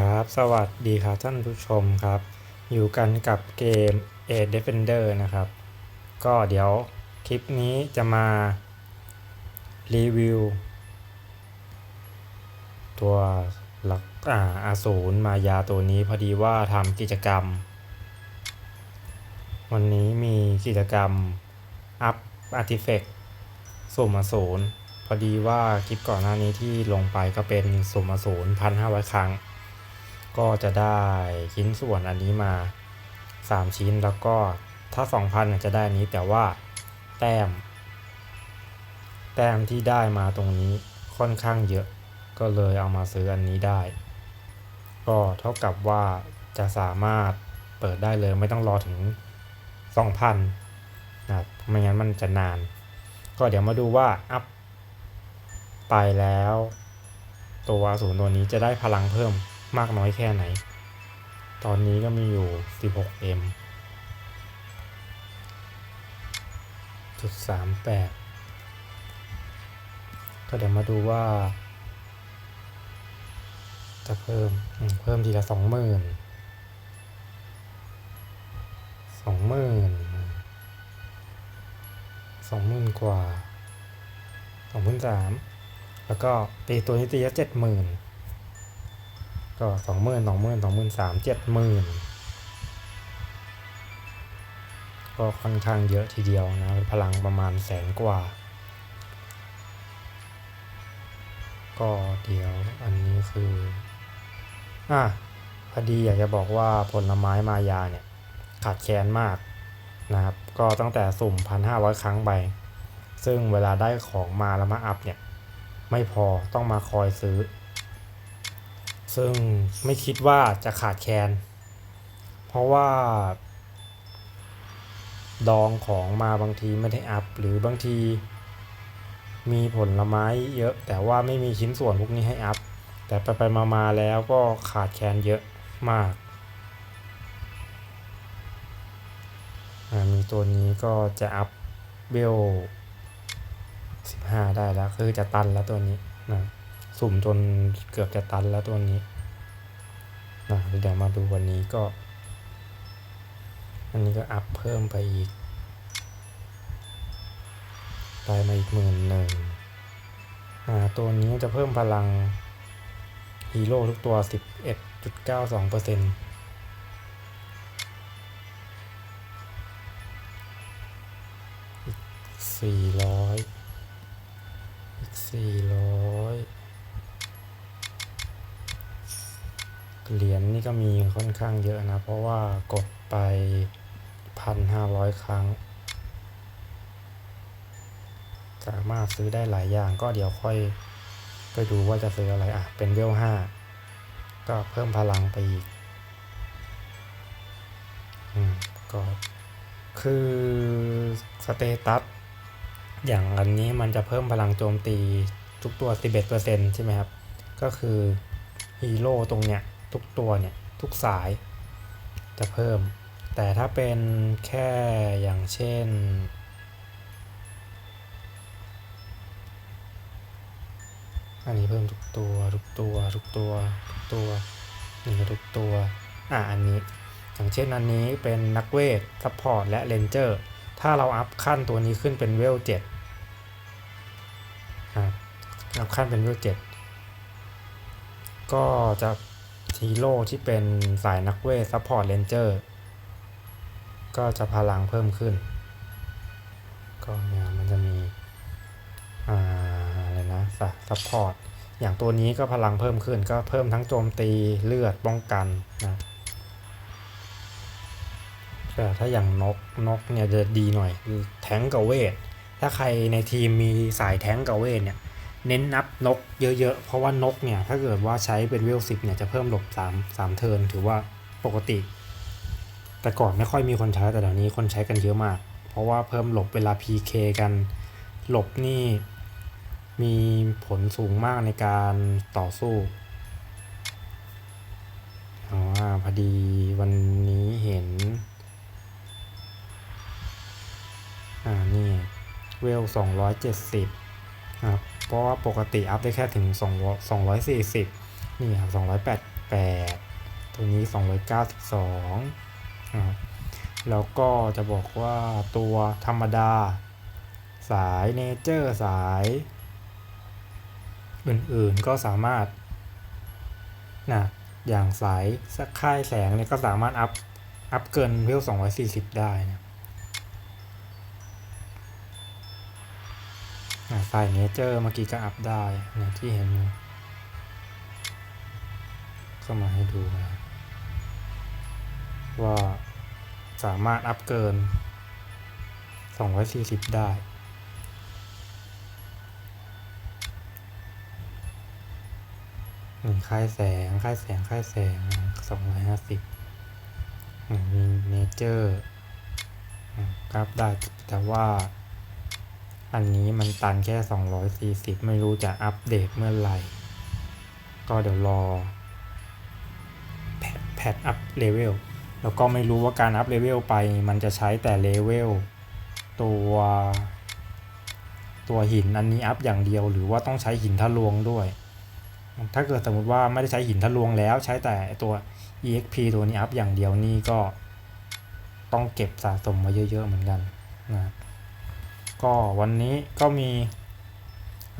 ครับ สวัสดีครับท่านผู้ชมครับ อยู่กันกับเกม A Defender นะครับ ก็เดี๋ยวคลิปนี้จะมารีวิว ตัวหลักอ่าอาสูรมายาตัวนี้พอดีว่าทำกิจกรรม วันนี้มีกิจกรรม อัพอาร์ติเฟกสุ่มอสูรพอดีว่าคลิปก่อนหน้านี้ที่ลงไปก็เป็นสุ่มอสูรพันห้าร้อยครั้ง ก็จะได้ชิ้นส่วนอันนี้มา 3 ชิ้นแล้วก็ถ้า 2,000 จะได้อันนี้แต่ว่าแต้ม แต้มที่ได้มาตรงนี้ค่อนข้างเยอะ ก็เลยเอามาซื้ออันนี้ได้ ก็เท่ากับว่าจะสามารถเปิดได้เลยไม่ต้องรอถึง 2,000นะครับไม่งั้นมันจะนาน ก็เดี๋ยวมาดูว่าอัพไปแล้ว ตัวศูนย์ตัวนี้จะได้พลังเพิ่ม มากน้อยแค่ไหน ตอนนี้ก็มีอยู่ 16M จุดสามแปดก็เดี๋ยวมาดูว่า จะเพิ่ม เพิ่มทีละสองหมื่นสองหมื่นสองหมื่นกว่าสองหมื่นสามแล้วก็ตีตัวนี้ตีละเจ็ดหมื่น ก็สองหมื่นสองหมื่นสองหมื่นสามเจ็ดหมื่นก็ค่อนข้างเยอะทีเดียวนะพลังประมาณแสนกว่า ก็เดี๋ยวอันนี้คืออะพอดีอยากจะบอกว่าผลไม้มายาเนี่ยขาดแคลนมากนะครับก็ตั้งแต่สุ่มพันห้าร้อยครั้งไป ซึ่งเวลาได้ของมาแล้วมาอัพเนี่ย ไม่พอต้องมาคอยซื้อ ซึ่งไม่คิดว่าจะขาดแคลน เพราะว่า ดองของมาบางทีไม่ได้อัพ หรือบางที มีผลไม้เยอะ แต่ว่าไม่มีชิ้นส่วนพวกนี้ให้อัพ แต่ไปไปมามาแล้วก็ขาดแคลนเยอะมาก มีตัวนี้ก็จะอัพเบล15 ได้แล้ว คือจะตันแล้วตัวนี้นะ สุ่มจนเกือบจะตันแล้วตัวนี้นะเดี๋ยวมาดูวันนี้ก็ อันนี้ก็อัพเพิ่มไปอีก ได้มาอีกหมื่นหนึ่งตัวนี้จะเพิ่มพลังฮีโร่ทุกตัว 11.92%เปอร์เซ็นต์อีกสี่ร้อยอีกสี่ร้อย เหรียญนี่ก็มีค่อนข้างเยอะนะ เพราะว่ากดไปพันห้าร้อยครั้ง สามารถซื้อได้หลายอย่างก็เดี๋ยวค่อยไปดูว่าจะซื้ออะไรอะ เป็นเวลห้าก็เพิ่มพลังไปอีก อืม ก็ คือสเตตัสอย่างอันนี้มันจะเพิ่มพลังโจมตีทุกตัว 11%ใช่ไหมครับ ก็คือฮีโร่ตรงเนี้ย ทุกตัวเนี่ยทุกสายจะเพิ่ม แต่ถ้าเป็นแค่อย่างเช่น อันนี้เพิ่มทุกตัวทุกตัวทุกตัวทุกตัวหนี่ก็ทุกตัวอะอันนี้อย่างเช่นอันนี้เป็นนักเวทซัพพอร์ตและเรนเจอร์ถ้าเราอัพขั้นตัวนี้ขึ้นเป็นเวลเจ็ดครับอัพขั้นเป็นเวลเจ็ดก็จะ ฮีโร่ที่เป็นสายนักเวทซัพพอร์ตเรนเจอร์ก็จะพลังเพิ่มขึ้น ก็เนี่ยมันจะมีอะไรนะซัพพอร์ตอย่างตัวนี้ก็พลังเพิ่มขึ้นก็เพิ่มทั้งโจมตีเลือดป้องกันนะแต่ถ้าอย่างนกนกเนี่ยจะดีหน่อยแทงกับเวท ถ้าใครในทีมมีสายแทงก์กับเวทเนี่ย เน้นนับนกเยอะๆ เพราะว่านกเนี่ย ถ้าเกิดว่าใช้เป็นเวลสิบเนี่ยจะเพิ่มหลบ3 3เทิร์นถือว่าปกติ แต่ก่อนไม่ค่อยมีคนใช้แต่เดี๋ยวนี้คนใช้กันเยอะมาก เพราะว่าเพิ่มหลบเวลา PK กัน หลบนี่มีผลสูงมากในการต่อสู้อ๋อพอดีวันนี้เห็น อ่า นี่ เวลสองร้อยเจ็ดสิบครับ เพราะว่าปกติอัพได้แค่ถึงสองสองร้อยสี่สิบนี่ครับสองร้อยแปด288 ตัวนี้ 292นะครับแล้วก็จะบอกว่าตัวธรรมดา สายเนเจอร์สาย อื่นๆก็สามารถนะอย่างสายสักค่ายแสงเนี่ยก็สามารถอัพอัพเกินเวล240 ได้นะ อะสายเนเจอร์เมื่อกี้ก็อัพได้นะที่เห็นอยู่ก็มาให้ดูนะว่าสามารถอัพเกิน 240 ได้หนึ่งค่ายแสง ค่ายแสง ค่ายแสงสองร้อยห้าสิบมีเนเจอร์ครับได้แต่ว่า อันนี้มันตันแค่ 240 ไม่รู้จะอัปเดตเมื่อไหร่ ก็เดี๋ยวรอ แพทอัพเลเวล แล้วก็ไม่รู้ว่าการอัพเลเวลไปมันจะใช้แต่เลเวลตัวตัวหินอันนี้อัพอย่างเดียวหรือว่าต้องใช้หินทะลวงด้วย ถ้าเกิดสมมติว่าไม่ได้ใช้หินทะลวงแล้วใช้แต่ตัว exp ตัวนี้อัพอย่างเดียวนี่ก็ต้องเก็บสะสมมาเยอะๆเหมือนกันนะ ก็วันนี้ก็มี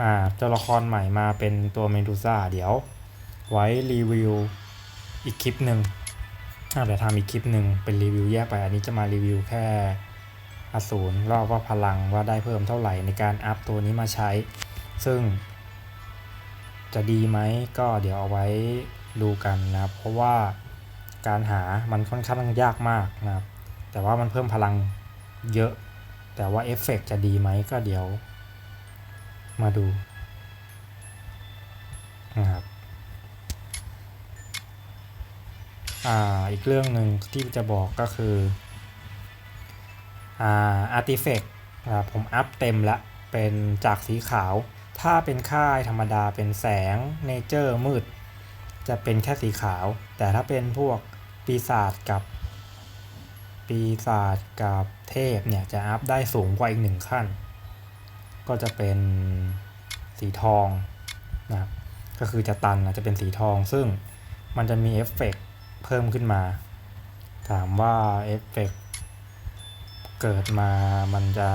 อ่าตัวละครใหม่มาเป็นตัวเมดูซ่าเดี๋ยว ไว้รีวิวอีกคลิปหนึ่งอาเดี๋ยวทำอีกคลิปหนึ่งเป็นรีวิวแยกไป อันนี้จะมารีวิวแค่อสูรรอบว่าพลังว่าได้เพิ่มเท่าไหร่ในการอัพตัวนี้มาใช้ ซึ่ง จะดีไหมก็เดี๋ยวเอาไว้ดูกันนะครับ เพราะว่าการหามันค่อนข้างยากมากนะครับ แต่ว่ามันเพิ่มพลังเยอะ แต่ว่าเอฟเฟกจะดีไหมก็เดี๋ยวมาดูนะครับอ่าอีกเรื่องหนึ่งที่จะบอกก็คืออ่าอาร์ติเฟกต์ผมอัพเต็มละเป็นจากสีขาว ถ้าเป็นค่ายธรรมดาเป็นแสงเนเจอร์มืด จะเป็นแค่สีขาว แต่ถ้าเป็นพวกปีศาจกับ ปีศาจกับเทพเนี่ยจะอัพได้สูงกว่าอีกหนึ่งขั้น ก็จะเป็นสีทองนะครับก็คือจะตันนะจะเป็นสีทอง ซึ่งมันจะมีเอฟเฟกเพิ่มขึ้นมา ถามว่าเอฟเฟกเกิดมามันจะ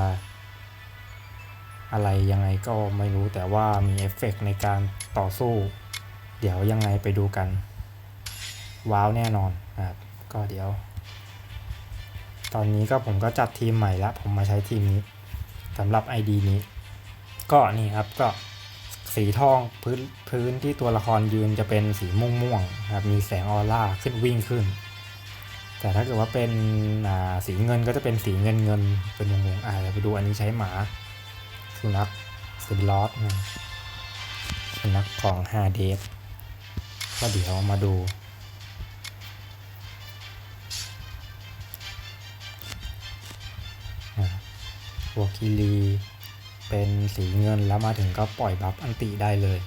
อะไรยังไงก็ไม่รู้แต่ว่ามีเอฟเฟกในการต่อสู้ เดี๋ยวยังไงไปดูกัน ว้าวแน่นอนนะครับก็เดี๋ยว ตอนนี้ก็ผมก็จัดทีมใหม่แล้วผมมาใช้ทีมนี้สำหรับ ID นี้ ก็นี่ครับก็สีทองพื้นพื้นที่ตัวละครยืนจะเป็นสีม่วงม่วงครับมีแสงออร่าขึ้นวิ่งขึ้น แต่ถ้าเกิดว่าเป็นสีเงินก็จะเป็นสีเงินเงินเป็นวงๆอ่าเดี๋ยวไปดูอันนี้ใช้หมาสุนัขสลอตนะสุนัขของฮาเดฟก็เดี๋ยวมาดู วอกิลีเป็นสีเงินแล้วมาถึงก็ปล่อยบัฟอันติได้เลย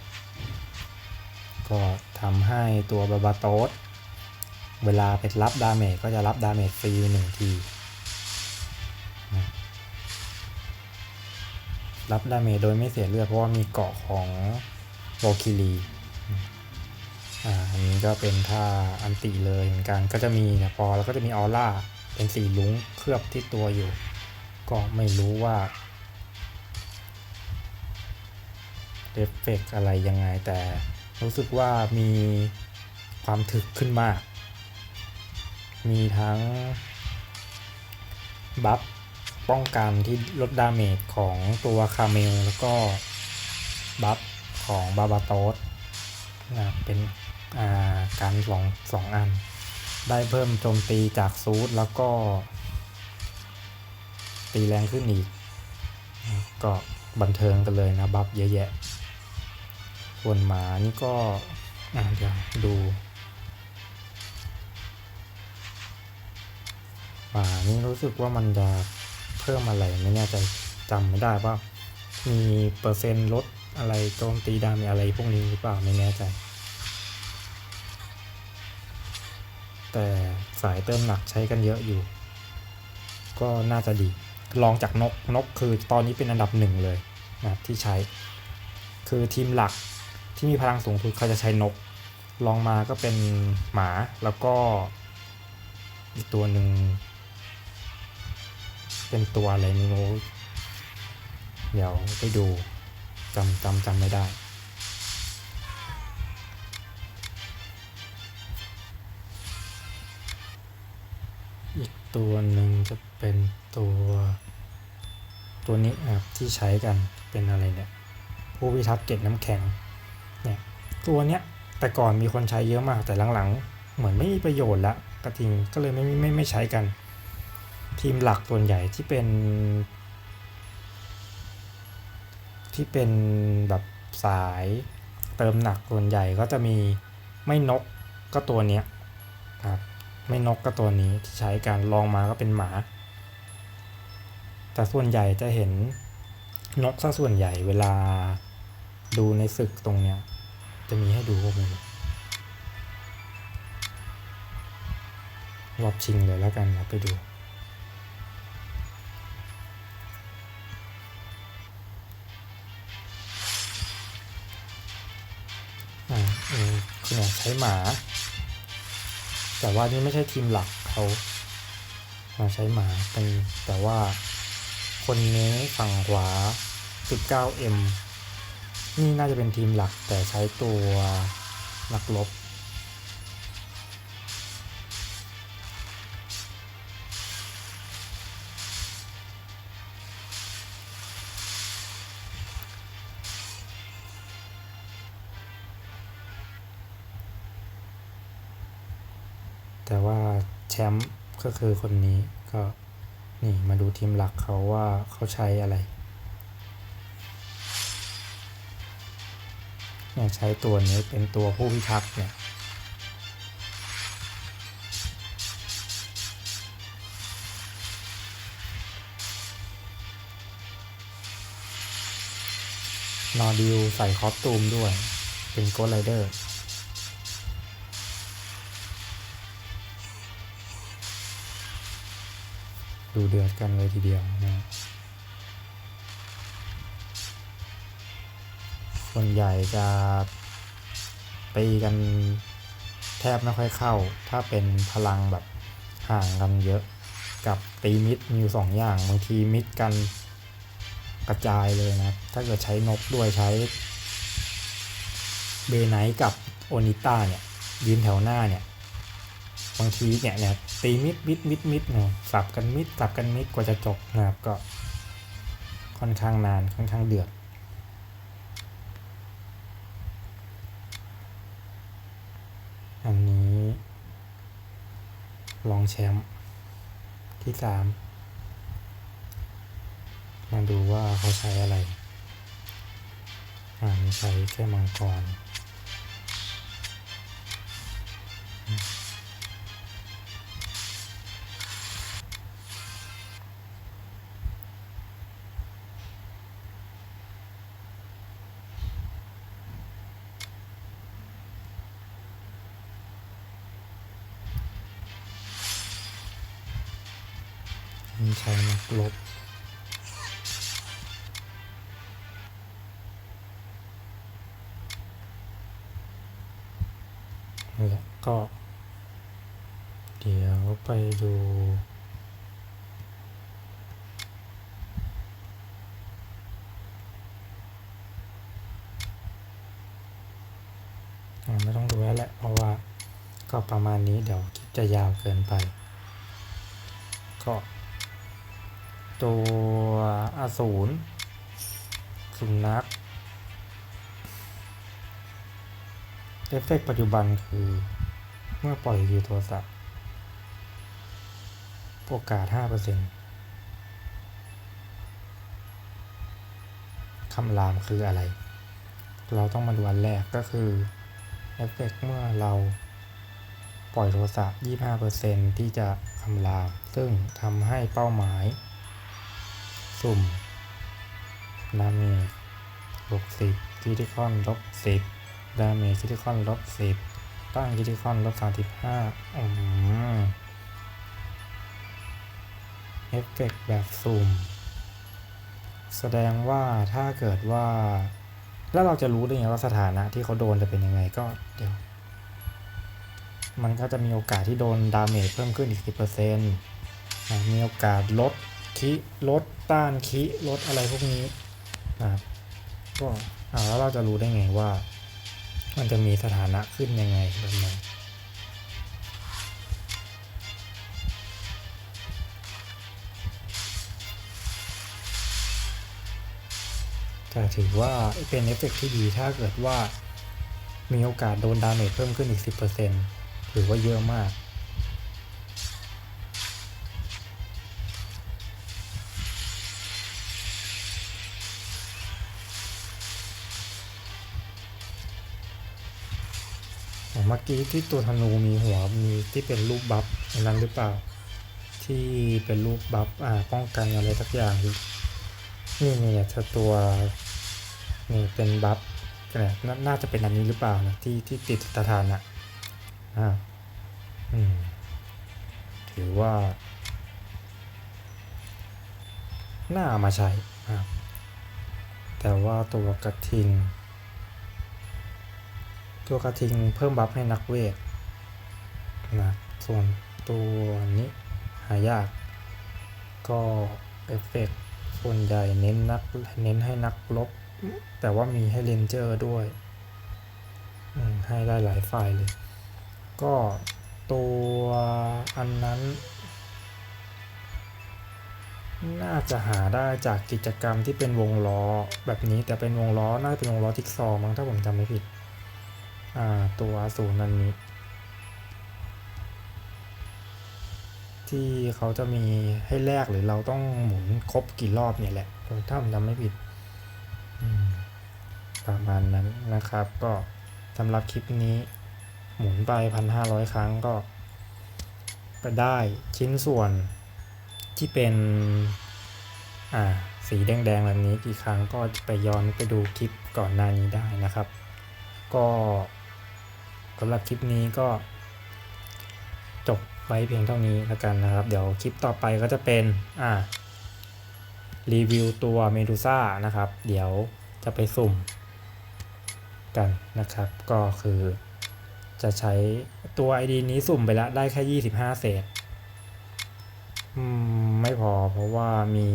ก็ทำให้ตัวบาบาโตสเวลาไปรับดาเมจก็จะรับดาเมจฟรีหนึ่งที รับดาเมจโดยไม่เสียเลือดเพราะว่ามีเกาะของโวคิลีอ่าอันนี้ก็เป็นท่าอันติเลยเหมือนกันก็จะมีนะพอแล้วก็จะมีออร่าเป็นสีลุ้งเคลือบที่ตัวอยู่ ก็ไม่รู้ว่าเอฟเฟกอะไรยังไงแต่รู้สึกว่ามีความถึกขึ้นมาก มีทั้งบัฟป้องกันที่ลดดาเมจของตัวคาเมล แล้วก็บัฟของบาบาโตสนะเป็นการสองสองอัน ได้เพิ่มโจมตีจากซูดแล้วก็ ตีแรงขึ้นอีก ก็บันเทิงกันเลยนะบัฟเยอะแยะ ส่วนหมานี่ก็เดี๋ยวดูหมานี่รู้สึกว่ามันจะเพิ่มอะไรไม่แน่ใจจำไม่ได้ว่ามีเปอร์เซ็นต์ลดอะไรโจมตีดามีอะไรพวกนี้หรือเปล่าไม่แน่ใจแต่สายเติมหนักใช้กันเยอะอยู่ ก็น่าจะดี ลองจากนกนกคือตอนนี้เป็นอันดับหนึ่งเลยนะที่ใช้ คือทีมหลักที่มีพลังสูงสุดเขาจะใช้นกลองมาก็เป็นหมาแล้วก็อีกตัวหนึ่งเป็นตัวอะไรไม่รู้เดี๋ยวไปดูจำจำจำไม่ได้ อีกตัวหนึ่งจะเป็นตัว ตัวนี้ครับที่ใช้กันเป็นอะไรเนี่ยผู้พิทักษ์เกล็ดน้ำแข็งเนี่ยตัวเนี้ยแต่ก่อนมีคนใช้เยอะมากแต่หลังๆ เหมือนไม่มีประโยชน์ละกระทิงก็เลยไม่ไม่ไม่ไม่ใช้กัน ทีมหลักส่วนใหญ่ที่เป็น ที่เป็นแบบสายเติมหนักส่วนใหญ่ก็จะมีไม่นกก็ตัวเนี้ยครับ ไม่นกก็ตัวนี้ที่ใช้การลองมาก็เป็นหมา แต่ส่วนใหญ่จะเห็นนกซะส่วนใหญ่เวลาดูในศึกตรงเนี้ย จะมีให้ดูพวกนี้รอบชิงเลยแล้วกันนะไปดู อ่าอืมคือเนี่ยใช้หมา แต่ว่านี่ไม่ใช่ทีมหลักเขามาใช้หมาเป็นแต่ว่าคนนี้ฝั่งขวา 19M นี่น่าจะเป็นทีมหลักแต่ใช้ตัวนักลบ ก็คือคนนี้ก็นี่มาดูทีมหลักเขาว่าเขาใช้อะไรเนี่ยใช้ตัวนี้เป็นตัวผู้พิทักษ์เนี่ยนอร์ดิวใส่คอสตูมด้วย เป็นโก d ไรเดอร์ ดูเดือดกันเลยทีเดียวนะส่วนใหญ่จะตีกันแทบไม่ค่อยเข้า ถ้าเป็นพลังแบบห่างกันเยอะกับตีมิดมีอยู่สองอย่างบางทีมิดกันกระจายเลยนะ ถ้าเกิดใช้นกด้วยใช้เบไนท์กับโอนิต้าเนี่ยยืนแถวหน้าเนี่ย บางทีเนี่ยเนี่ย ตีมิดมิดมิดมิดเนี่ยสับกันมิดสับกันมิดกว่าจะจบนะครับก็ ค่อนข้างนานค่อนข้างเดือดอันนี้รองแชมป์ที่สามมาดูว่าเขาใช้อะไร อ่าใช้แค่มังกร ลบนั่นแหละก็ เดี๋ยวไปดูอ่าไม่ต้องดูแล้วแหละ เพราะว่าก็ประมาณนี้เดี๋ยวคลิปจะยาวเกินไป ก็ ตัวอสูรสุนัขเอฟเฟกต์ปัจจุบันคือเมื่อปล่อยวิวโทรศัพท์โอกาส 5%คำรามคืออะไร เราต้องมาดูอันแรกก็คือเอฟเฟกต์เมื่อเราปล่อยโทรศัพท์ 25%ที่จะคำราม ซึ่งทำให้เป้าหมาย สุ่มดาเมจลบสิบคิทิคอนลบสิบดาเมจคิทิคอนลบสิบตั้งคิทิคอนลบสามสิบห้าอืมเอฟเฟกต์แบบสุ่ม แสดงว่าถ้าเกิดว่า แล้วเราจะรู้ได้ไงว่าสถานะที่เขาโดนจะเป็นยังไงก็เดี๋ยว มันก็จะมีโอกาสที่โดนดาเมจเพิ่มขึ้นอีก10%นะมีโอกาสลด คิลดต้านคิลดอะไรพวกนี้นะครับก็อ่าแล้วเราจะรู้ได้ไงว่า มันจะมีสถานะขึ้นยังไงแบบไหนแต่ถือว่าเป็นเอฟเฟกต์ที่ดีถ้าเกิดว่ามีโอกาสโดนดาเมจเพิ่มขึ้นอีก 10%ถือว่าเยอะมาก มื่อกี้ที่ตัวธนูมีหัวมีที่เป็นรูปบัฟอันนั้นหรือเปล่า ที่เป็นรูปบัฟอ่าป้องกันอะไรสักอย่างนี่นี่เนี่ยถ้าตัวนี่เป็นบัฟเนี่ยนาน่าจะเป็นอันนี้หรือเปล่านะที่ที่ติดสถานอะอ่าอืมถือว่าน่าเอามาใช้ครับแต่ว่าตัวกระทิง ตัวกระทิงเพิ่มบัฟให้นักเวทนะส่วนตัวนี้หายาก ก็เอฟเฟกต์ส่วนใหญ่เน้นนักเน้นให้นักลบ แต่ว่ามีให้เลนเจอร์ด้วย ให้ได้หลายฝ่ายเลย ก็ตัวอันนั้น น่าจะหาได้จากกิจกรรมที่เป็นวงล้อแบบนี้แต่เป็นวงล้อ น่าจะเป็นวงล้อทิกซอมั้งถ้าผมจำไม่ผิด ตัวศูนย์นั้นนี้ ที่เขาจะมีให้แลกหรือเราต้องหมุนครบกี่รอบเนี่ยแหละถ้าผมจำไม่ผิดประมาณนั้นนะครับ ก็สำหรับคลิปนี้ หมุนไปพันห้าร้อยครั้งก็ไปได้ชิ้นส่วนที่เป็นอ่าสีแดงๆแบบนี้กี่ครั้งก็ไปย้อนไปดูคลิปก่อนหน้านี้ได้นะครับ ก็ สำหรับคลิปนี้ก็ จบไว้เพียงเท่านี้แล้วกันนะครับ เดี๋ยวคลิปต่อไปก็จะเป็นอ่ารีวิวตัวเมดูซ่านะครับ เดี๋ยวจะไปสุ่มกันนะครับ ก็คือจะใช้ตัว ID นี้สุ่มไปแล้วได้แค่ 25 เศษไม่พอเพราะว่ามี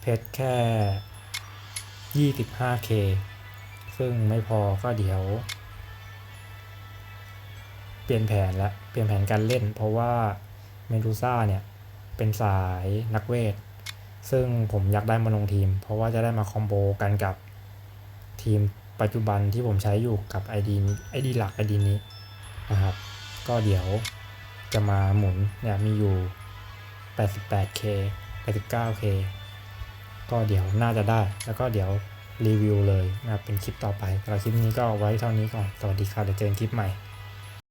เพชรแค่ 25k ซึ่งไม่พอก็เดี๋ยว เปลี่ยนแผนละเปลี่ยนแผนการเล่น เพราะว่าเมดูซ่าเนี่ยเป็นสายนักเวท ซึ่งผมอยากได้มาลงทีม เพราะว่าจะได้มาคอมโบกันกับทีมปัจจุบันที่ผมใช้อยู่กับ ID นี้ ID หลัก ID นี้นะครับ ก็เดี๋ยวจะมาหมุนเนี่ยมีอยู่ 88k 89k ก็เดี๋ยวน่าจะได้ แล้วก็เดี๋ยวรีวิวเลยนะครับเป็นคลิปต่อไปสำหรับคลิปนี้ก็ไว้เท่านี้ก่อน สวัสดีครับเดี๋ยวเจอกันคลิปใหม่